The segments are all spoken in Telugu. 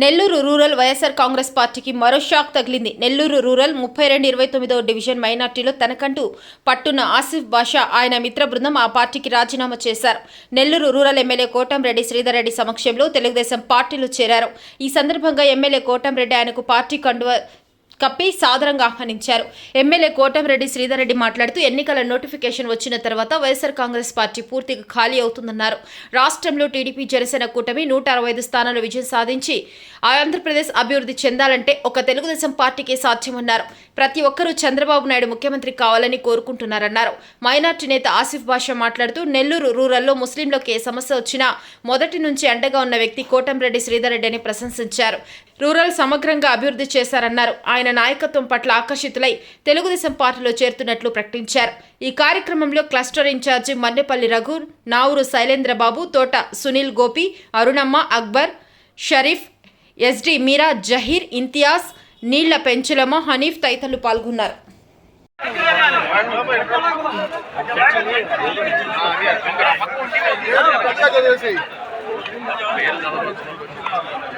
నెల్లూరు రూరల్ వైఎస్ఆర్ కాంగ్రెస్ పార్టీకి మరో షాక్ తగిలింది. నెల్లూరు రూరల్ ముప్పై రెండు ఇరవై తొమ్మిదో డివిజన్ మైనార్టీలో తనకంటూ పట్టున్న ఆసిఫ్ బాషా ఆయన మిత్ర బృందం ఆ పార్టీకి రాజీనామా చేశారు. నెల్లూరు రూరల్ ఎమ్మెల్యే కోటంరెడ్డి శ్రీధర్ రెడ్డి సమక్షంలో తెలుగుదేశం పార్టీలో చేరారు. ఈ సందర్భంగా ఎమ్మెల్యే కోటంరెడ్డి ఆయనకు పార్టీ కండువ కప్పి సాదరంగా ఆహ్వానించారు. ఎమ్మెల్యే కోటంరెడ్డి శ్రీధర్ రెడ్డి మాట్లాడుతూ ఎన్నికల నోటిఫికేషన్ వచ్చిన తర్వాత వైఎస్ఆర్ కాంగ్రెస్ పార్టీ పూర్తిగా ఖాళీ అవుతుందన్నారు. రాష్ట్రంలో టీడీపీ జనసేన కూటమి నూట అరవై ఐదు స్థానాలు విజయం సాధించి ఆంధ్రప్రదేశ్ అభివృద్ధి చెందాలంటే ఒక తెలుగుదేశం పార్టీకే సాధ్యమన్నారు. ప్రతి ఒక్కరూ చంద్రబాబు నాయుడు ముఖ్యమంత్రి కావాలని కోరుకుంటున్నారన్నారు. మైనార్టీ నేత ఆసిఫ్ బాషా మాట్లాడుతూ నెల్లూరు రూరల్లో ముస్లింలకు ఏ సమస్య వచ్చినా మొదటి నుంచి అండగా ఉన్న వ్యక్తి కోటంరెడ్డి శ్రీధర్ రెడ్డి అని ప్రశంసించారు. రూరల్ సమగ్రంగా అభివృద్ధి చేశారన్నారు ఆయన నాయకత్వం పట్ల ఆకర్షితులై తెలుగుదేశం పార్టీలో చేరుతున్నట్లు ప్రకటించారు ఈ కార్యక్రమంలో cluster incharge Mannepalli Raghu Navuru Sailendrababu Thota Sunil Gopi Arunamma Akbar Sharif SD Meera Zaheer Imtiaz Neella Penchulamma Hanif తదితరులు పాల్గొన్నారు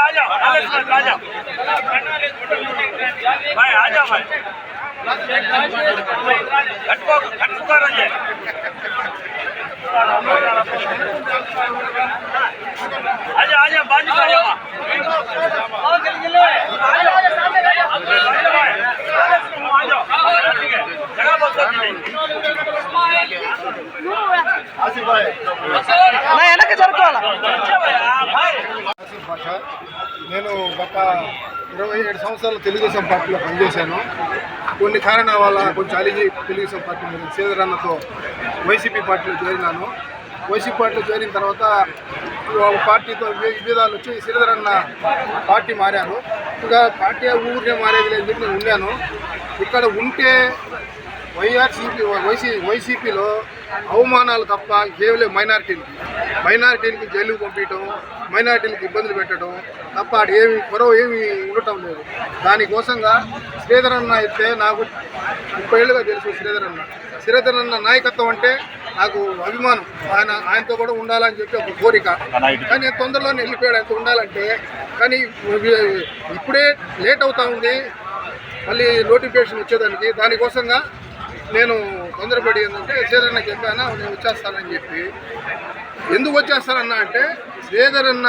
आजा आजा आजा भाई आजा भाई। घटको कटको रंजे ఇరవై ఏడు సంవత్సరాలు తెలుగుదేశం పార్టీలో పనిచేశాను. కొన్ని కారణాల వల్ల కొంచెం అలిగి తెలుగుదేశం పార్టీ మీద సీదరన్నతో వైసీపీ పార్టీలో చేరినాను. వైసీపీ పార్టీలో చేరిన తర్వాత పార్టీతో విభేదాలు వచ్చి శ్రీధరన్న పార్టీ మారారు. ఇంకా పార్టీ ఊరికే మారేది లేదు నేను ఉన్నాను. ఇక్కడ ఉంటే వైఆర్సీపీ వైసీ వైసీపీలో అవమానాలు తప్ప కేవలం మైనారిటీలకి. మైనారిటీలకి జైలుకు పంపించడం మైనారిటీలకు ఇబ్బందులు పెట్టడం తప్ప అటు ఏమి కొరవ ఏమి ఉండటం లేదు. దానికోసంగా శ్రీధరన్న అయితే నాకు ముప్పై ఏళ్ళుగా తెలుసు శ్రీధరన్న శ్రీధరన్న నాయకత్వం అంటే నాకు అభిమానం. ఆయన ఆయనతో కూడా ఉండాలని చెప్పి ఒక కోరిక. కానీ తొందరలోనే వెళ్ళిపోయాడు ఆయనతో ఉండాలంటే. కానీ ఇప్పుడే లేట్ అవుతా ఉంది. మళ్ళీ నోటిఫికేషన్ వచ్చేదానికి. దానికోసంగా నేను తొందరపడి ఏంటంటే శ్రీధరన్న చెప్పానా నేను వచ్చేస్తానని చెప్పి. ఎందుకు వచ్చేస్తానన్నా అంటే శ్రీధరన్న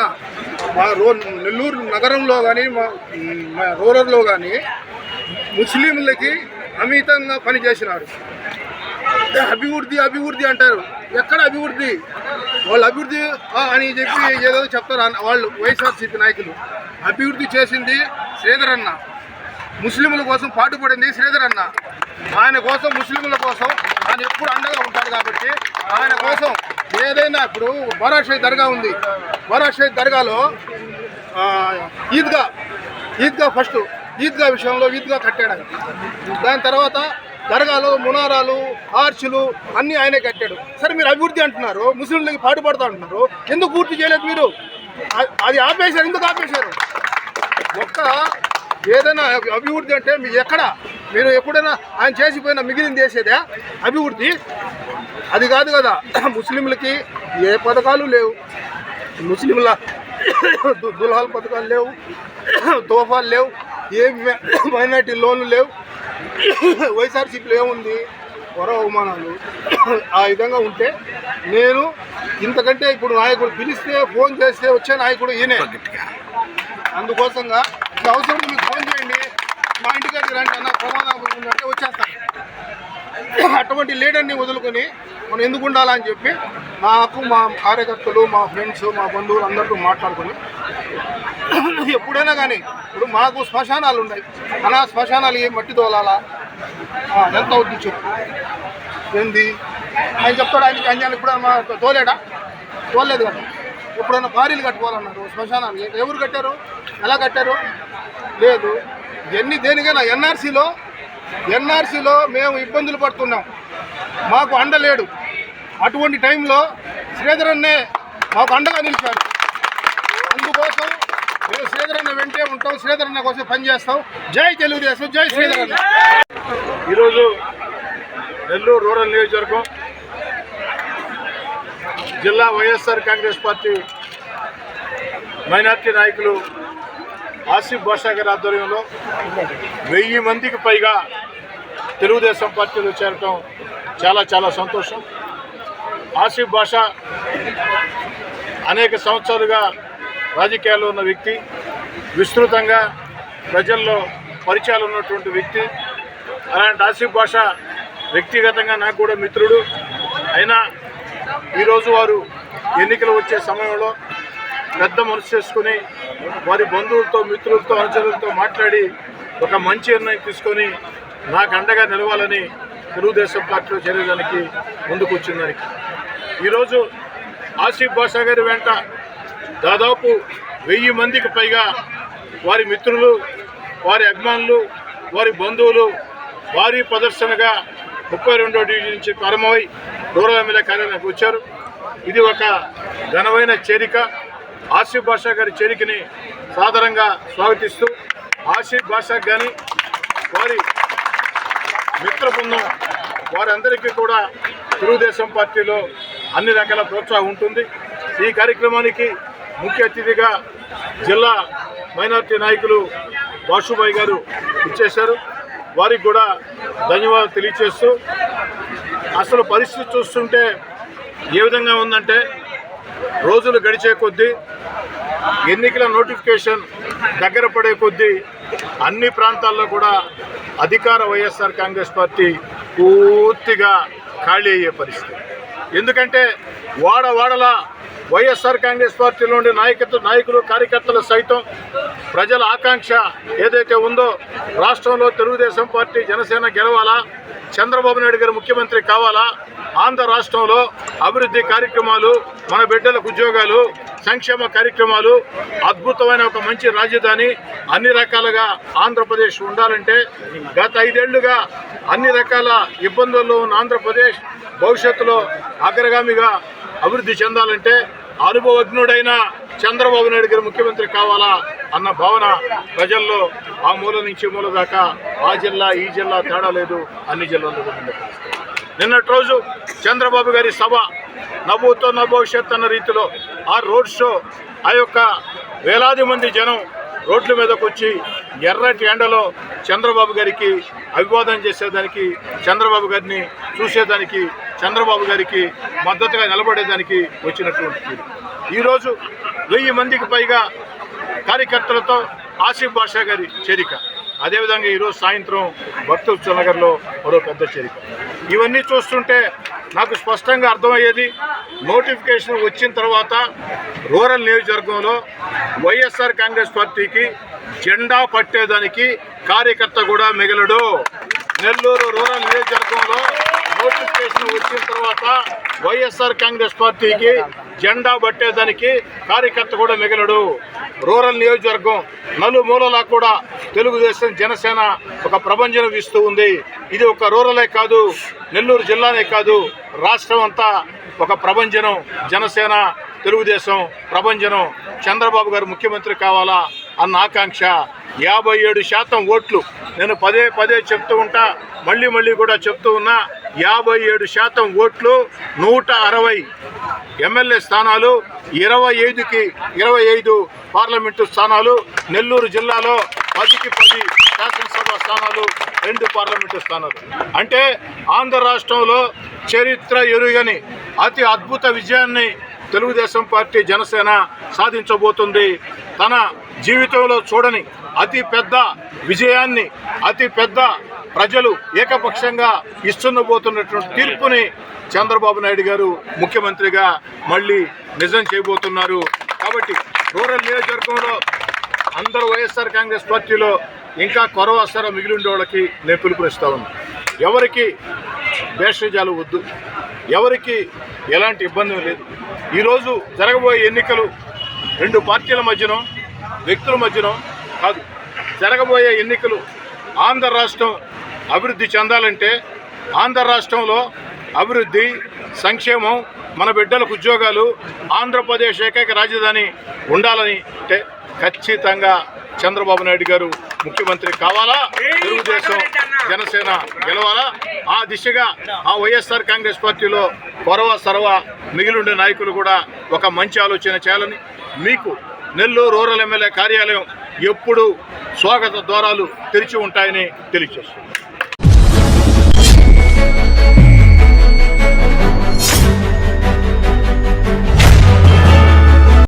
మా రో నెల్లూరు నగరంలో కానీ మా మా రూరల్లో కానీ ముస్లింలకి అమితంగా పనిచేసినారు అభివృద్ధి అభివృద్ధి అంటారు. ఎక్కడ అభివృద్ధి? వాళ్ళు అభివృద్ధి అని చెప్పి ఏదో చెప్తారు వాళ్ళు వైఎస్ఆర్సీపీ నాయకులు. అభివృద్ధి చేసింది శ్రీధరన్న. ముస్లింల కోసం పాటుపడింది శ్రీధర్ అన్న. ఆయన కోసం ముస్లింల కోసం ఆయన ఎప్పుడు అండగా ఉంటాడు కాబట్టి ఆయన కోసం ఏదైనా ఇప్పుడు బరాషై దర్గా ఉంది. బరాషై దర్గాలో ఈద్గా ఈద్గా ఫస్ట్ ఈద్గా విషయంలో ఈద్గా కట్టాడు దాని తర్వాత దర్గాలు మునారాలు ఆర్చులు అన్నీ ఆయనే కట్టాడు. సరే మీరు అభివృద్ధి అంటున్నారు ముస్లింలకి పాటుపడతా అంటున్నారు. ఎందుకు పూర్తి చేయలేదు మీరు? అది ఆపేశారు ఎందుకు ఆపేశారు? ఒక్క ఏదైనా అభి- అభివృద్ధి అంటే మీ ఎక్కడ? మీరు ఎప్పుడైనా ఆయన చేసిపోయిన మిగిలింది చేసేదే? అభివృద్ధి? అది కాదు కదా. ముస్లింలకి ఏ పథకాలు లేవు. ముస్లింల దు- దుల్హాల్ పథకాలు లేవు. తోఫాలు లేవు. ఏ మైనార్టీ లోన్లు లేవు. వైఎస్ఆర్సీపీలో ఏముంది? వర అవమానాలు. ఆ విధంగా ఉంటే నేను ఇంతకంటే ఇప్పుడు నాయకుడు పిలిస్తే ఫోన్ చేస్తే వచ్చే నాయకుడు ఈయనే. అందుకోసంగా అవసరం మీకు ఫోన్ చేయండి మా ఇంటికి రండి అన్న ప్రమాదం అంటే వచ్చేస్తాను అటువంటి లీడర్ని వదులుకొని మనం ఎందుకు ఉండాలని చెప్పి నాకు మా కార్యకర్తలు మా ఫ్రెండ్స్ మా బంధువులు అందరితో మాట్లాడుకొని ఎప్పుడైనా కానీ ఇప్పుడు మాకు శ్మశానాలు ఉన్నాయి. అలా శ్మశానాలు ఏ మట్టి తోలాలా ఎంత అవుద్ది చెప్పు. ఏంది? ఆయన చెప్తాడు ఆయనకి అంజాన్ని ఇప్పుడు మా తోలేడా? తోలేదు కదా. ఎప్పుడైనా భారీలు కట్టుకోవాలన్నారు శ్మశానాలు ఎవరు కట్టారు? ఎలా కట్టారు? లేదు. ఎన్ని దేనికైనా ఎన్ఆర్సీలో ఎన్ఆర్సీలో మేము ఇబ్బందులు పడుతున్నాం. మాకు అండలేడు అటువంటి టైంలో శ్రీధర్ అన్నే మాకు అండగా నిలిచారు అందుకోసం మేము శ్రీధర్ అన్న వెంటే ఉంటాం. శ్రీధర్ అన్న కోసం పనిచేస్తాం జై తెలుగుదేశం. జై శ్రీధర్ అన్న. ఈరోజు నెల్లూరు రూరల్ నియోజకవర్గం జిల్లా వైఎస్ఆర్ కాంగ్రెస్ పార్టీ మైనార్టీ నాయకులు ఆసిఫ్ బాషా గారి ఆధ్వర్యంలో వెయ్యి మందికి పైగా తెలుగుదేశం పార్టీలో చేరటం చాలా చాలా సంతోషం. ఆసిఫ్ బాషా అనేక సంవత్సరాలుగా రాజకీయాల్లో ఉన్న వ్యక్తి విస్తృతంగా ప్రజల్లో పరిచయాలు ఉన్నటువంటి వ్యక్తి. అలాంటి ఆసిఫ్ బాషా వ్యక్తిగతంగా నాకు కూడా మిత్రుడు. అయినా ఈరోజు వారు ఎన్నికలు వచ్చే సమయంలో పెద్ద మనసు చేసుకుని వారి బంధువులతో మిత్రులతో అనుచరులతో మాట్లాడి ఒక మంచి నిర్ణయం తీసుకొని నాకు అండగా నిలవాలని తెలుగుదేశం పార్టీలో చేరేదానికి ముందుకు వచ్చిందానికి ఈరోజు ఆసిఫ్ బాషా గారి వెంట దాదాపు వెయ్యి మందికి పైగా వారి మిత్రులు వారి అభిమానులు వారి బంధువులు భారీ ప్రదర్శనగా ముప్పై రెండో డివిజన్ నుంచి ప్రారంభమై రూరల్ ఎమ్మెల్యే కార్యాలయానికి వచ్చారు. ఇది ఒక ఘనమైన చేరిక. ఆసిఫ్ బాషా గారి చేరికని సాదరంగా స్వాగతిస్తూ ఆసిఫ్ బాషా కానీ వారి మిత్ర బృందం వారందరికీ కూడా తెలుగుదేశం పార్టీలో అన్ని రకాల ప్రోత్సాహం ఉంటుంది. ఈ కార్యక్రమానికి ముఖ్య అతిథిగా జిల్లా మైనార్టీ నాయకులు బాషుబాయ్ గారు ఇచ్చేశారు. వారికి కూడా ధన్యవాదాలు తెలియచేస్తూ అసలు పరిస్థితి చూస్తుంటే ఏ విధంగా ఉందంటే రోజులు గడిచే కొద్దీ ఎన్నికల నోటిఫికేషన్ దగ్గర పడే కొద్దీ అన్ని ప్రాంతాల్లో కూడా అధికార వైఎస్ఆర్ కాంగ్రెస్ పార్టీ పూర్తిగా ఖాళీ అయ్యే పరిస్థితి. ఎందుకంటే వాడ వాడల వైఎస్ఆర్ కాంగ్రెస్ పార్టీలో ఉండే నాయకత్వ నాయకులు కార్యకర్తలు సైతం ప్రజల ఆకాంక్ష ఏదైతే ఉందో రాష్ట్రంలో తెలుగుదేశం పార్టీ జనసేన గెలవాలా చంద్రబాబు నాయుడు గారు ముఖ్యమంత్రి కావాలా ఆంధ్ర రాష్ట్రంలో అభివృద్ధి కార్యక్రమాలు మన బిడ్డలకు ఉద్యోగాలు సంక్షేమ కార్యక్రమాలు అద్భుతమైన ఒక మంచి రాజధాని అన్ని రకాలుగా ఆంధ్రప్రదేశ్ ఉండాలంటే గత ఐదేళ్ళుగా అన్ని రకాల ఇబ్బందుల్లో ఉన్న ఆంధ్రప్రదేశ్ భవిష్యత్తులో అగ్రగామిగా అభివృద్ధి చెందాలంటే అనుభవజ్ఞుడైన చంద్రబాబు నాయుడు గారు ముఖ్యమంత్రి కావాలా అన్న భావన ప్రజల్లో ఆ మూల నుంచి మూల దాకా ఆ జిల్లా ఈ జిల్లా తేడా లేదు అన్ని జిల్లాల్లో నిన్నటి రోజు చంద్రబాబు గారి సభ నవ్వుతో భవిష్యత్ అన్న రీతిలో ఆ రోడ్ షో ఆ యొక్క వేలాది మంది జనం రోడ్ల మీదకు వచ్చి ఎర్రటి ఎండలో చంద్రబాబు గారికి అభివాదం చేసేదానికి చంద్రబాబు గారిని చూసేదానికి చంద్రబాబు గారికి మద్దతుగా నిలబడేదానికి వచ్చినటువంటి ఈరోజు వెయ్యి మందికి పైగా కార్యకర్తలతో ఆసిఫ్ బాషా గారి చేరిక. అదేవిధంగా ఈరోజు సాయంత్రం భక్త నగర్లో మరో పెద్ద చేరిక. ఇవన్నీ చూస్తుంటే నాకు స్పష్టంగా అర్థమయ్యేది నోటిఫికేషన్ వచ్చిన తర్వాత రూరల్ నియోజకవర్గంలో వైఎస్ఆర్ కాంగ్రెస్ పార్టీకి జెండా పట్టేదానికి కార్యకర్త కూడా మిగలడు. నెల్లూరు రూరల్ నియోజకవర్గంలో నోటిఫికేషన్ వచ్చిన తర్వాత వైఎస్ఆర్ కాంగ్రెస్ పార్టీకి జెండా పట్టేదానికి కార్యకర్త కూడా మిగలడు. రూరల్ నియోజకవర్గం నలుమూలలా కూడా తెలుగుదేశం జనసేన ఒక ప్రభంజనం ఇస్తూ ఉంది. ఇది ఒక రూరలే కాదు నెల్లూరు జిల్లానే కాదు రాష్ట్రం అంతా ఒక ప్రభంజనం జనసేన తెలుగుదేశం ప్రభంజనం. చంద్రబాబు గారు ముఖ్యమంత్రి కావాలా? అన్న ఆకాంక్ష. యాభై ఏడు శాతం ఓట్లు నేను పదే పదే చెప్తూ ఉంటా మళ్ళీ మళ్ళీ కూడా చెప్తూ ఉన్నా యాభై ఏడు శాతం ఓట్లు నూట అరవై ఎమ్మెల్యే స్థానాలు ఇరవై ఐదుకి ఇరవై ఐదు పార్లమెంటు స్థానాలు నెల్లూరు జిల్లాలో పదికి పది శాసనసభ స్థానాలు రెండు పార్లమెంటు స్థానాలు. అంటే ఆంధ్ర రాష్ట్రంలో చరిత్ర ఎరుగని అతి అద్భుత విజయాన్ని తెలుగుదేశం పార్టీ జనసేన సాధించబోతుంది. తన జీవితంలో చూడని అతి పెద్ద విజయాన్ని అతి పెద్ద ప్రజలు ఏకపక్షంగా ఇస్తున్నబోతున్నటువంటి తీర్పుని చంద్రబాబు నాయుడు గారు ముఖ్యమంత్రిగా మళ్ళీ నిజం చేయబోతున్నారు. కాబట్టి రూరల్ నియోజకవర్గంలో అందరూ వైఎస్ఆర్ కాంగ్రెస్ పార్టీలో ఇంకా కొరవ అసర మిగిలి ఉండే వాళ్ళకి నేను పిలుపునిస్తా ఉన్నాను ఎవరికి భేషజాలు వద్దు ఎవరికి ఎలాంటి ఇబ్బంది లేదు. ఈరోజు జరగబోయే ఎన్నికలు రెండు పార్టీల మధ్యనో వ్యక్తుల మధ్యన కాదు. జరగబోయే ఎన్నికలు ఆంధ్ర రాష్ట్రం అభివృద్ధి చెందాలంటే ఆంధ్ర రాష్ట్రంలో అభివృద్ధి సంక్షేమం మన బిడ్డలకు ఉద్యోగాలు ఆంధ్రప్రదేశ్ ఏకైక రాజధాని ఉండాలని అంటే ఖచ్చితంగా చంద్రబాబు నాయుడు గారు ముఖ్యమంత్రి కావాలా? తెలుగుదేశం జనసేన గెలవాలా? ఆ దిశగా ఆ వైఎస్ఆర్ కాంగ్రెస్ పార్టీలో కొరవ సరవ మిగిలిండే నాయకులు కూడా ఒక మంచి ఆలోచన చేయాలని మీకు నెల్లూరు రూరల్ ఎమ్మెల్యే కార్యాలయం ఎప్పుడు స్వాగత ద్వారాలు తెరిచి ఉంటాయని తెలియజేస్తుంది.